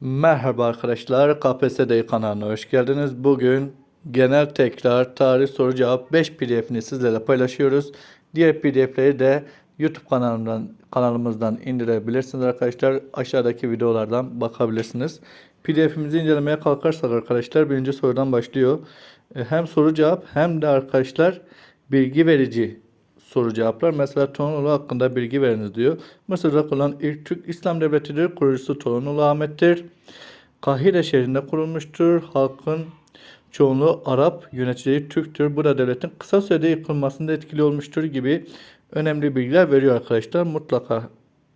Merhaba arkadaşlar, KPSS kanalına hoş geldiniz. Bugün genel tekrar, tarih soru cevap 5 PDF'ini sizlerle paylaşıyoruz. Diğer PDF'leri de YouTube kanalımdan kanalımızdan indirebilirsiniz arkadaşlar. Aşağıdaki videolardan bakabilirsiniz. PDF'imizi incelemeye kalkarsak arkadaşlar birinci sorudan başlıyor. E, Hem soru cevap hem de arkadaşlar bilgi verici soru cevaplar. Mesela Torunoğlu hakkında bilgi veriniz diyor. Mısır'da kurulan ilk Türk İslam Devleti'dir. Kurucusu Torunoğlu Ahmet'tir. Kahire şehrinde kurulmuştur. Halkın çoğunluğu Arap, yöneticileri Türktür. Bu da devletin kısa sürede yıkılmasında etkili olmuştur gibi önemli bilgiler veriyor arkadaşlar. Mutlaka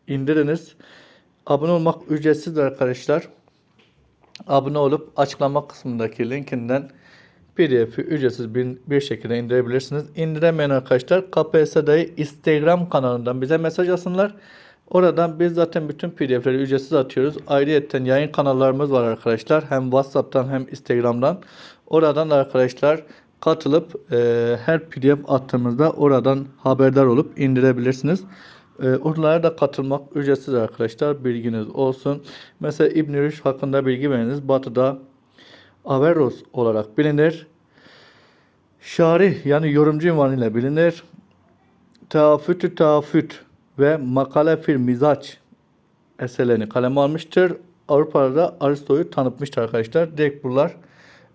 indiriniz. Abone olmak ücretsiz arkadaşlar. Abone olup açıklama kısmındaki linkinden PDF'i ücretsiz bir, bir şekilde indirebilirsiniz. İndiremeyen arkadaşlar KPSS'de Instagram kanalından bize mesaj atsınlar. Oradan biz zaten bütün PDF'leri ücretsiz atıyoruz. Ayrıyeten yayın kanallarımız var arkadaşlar. Hem WhatsApp'tan hem Instagram'dan. Oradan da arkadaşlar katılıp e, her PDF attığımızda oradan haberdar olup indirebilirsiniz. E, oralara da katılmak ücretsiz arkadaşlar. Bilginiz olsun. Mesela İbn Rüşd hakkında bilgi veriniz. Batı'da Averroes olarak bilinir. Şarih yani yorumcu ünvanıyla bilinir. Teafütü teafüt ve makale fil mizaç eserlerini kaleme almıştır. Avrupa'da Aristo'yu tanıtmıştır arkadaşlar. Direkt bunlar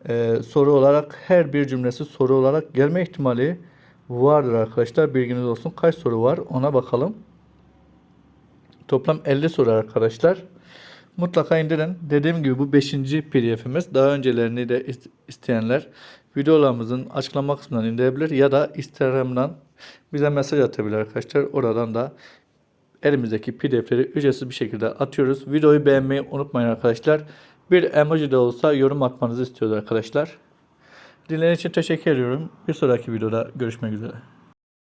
e, soru olarak her bir cümlesi soru olarak gelme ihtimali vardır arkadaşlar. Bilginiz olsun. Kaç soru var ona bakalım. Toplam 50 soru arkadaşlar. Mutlaka indirin. Dediğim gibi bu 5. PDF'imiz. Daha öncelerini de ist- isteyenler videolarımızın açıklama kısmından indirebilir ya da Instagram'dan bize mesaj atabilir arkadaşlar. Oradan da elimizdeki PDF'leri ücretsiz bir şekilde atıyoruz. Videoyu beğenmeyi unutmayın arkadaşlar. Bir emoji de olsa yorum atmanızı istiyoruz arkadaşlar. Dinlediğiniz için teşekkür ediyorum. Bir sonraki videoda görüşmek üzere.